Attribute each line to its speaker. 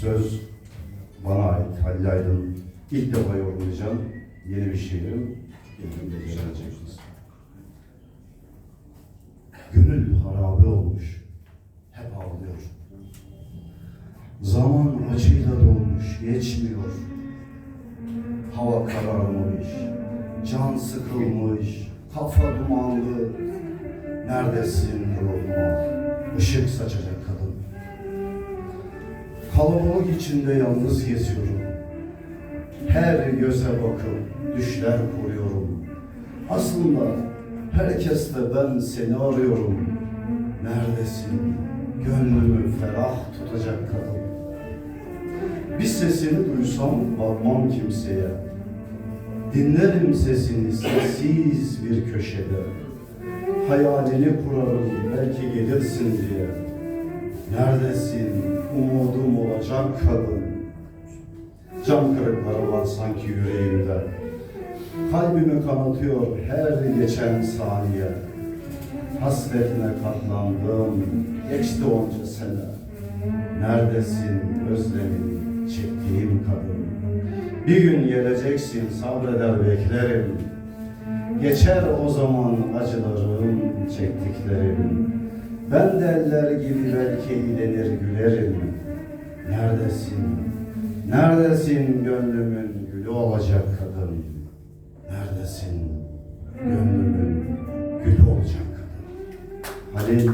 Speaker 1: Söz bana ait Halil Aydın. İlk defa yorumlayacağım. Yeni bir şiirim. Göreceksiniz. Gönül harabe olmuş. Hep ağlıyor. Zaman acıyla dolmuş. Geçmiyor. Hava kararmış. Can sıkılmış. Kafa dumanlı. Neredesin ruhuma? Işık saçacak. Kalabalık içinde yalnız geziyorum. Her göze bakıp düşler kuruyorum. Aslında herkeste ben seni arıyorum. Neredesin? Gönlümü ferah tutacak kadın. Bir sesini duysam bakmam kimseye. Dinlerim sesini sessiz bir köşede. Hayalini kurarım belki gelirsin diye. Neredesin? Umudum olacak kadın. Cam kırıkları var sanki yüreğimde. Kalbimi kanatıyor her geçen saniye. Hasretine katlandım, geçti onca sene. Neredesin özlemin, çektiğim kadın? Bir gün geleceksin, sabreder beklerim. Geçer o zaman acılarım, çektiklerim. Ben de eller gibi belki eğlenir gülerim. Neredesin? Neredesin gönlümün gülü olacak kadın? Neredesin? Gönlümün gülü olacak kadın. Halil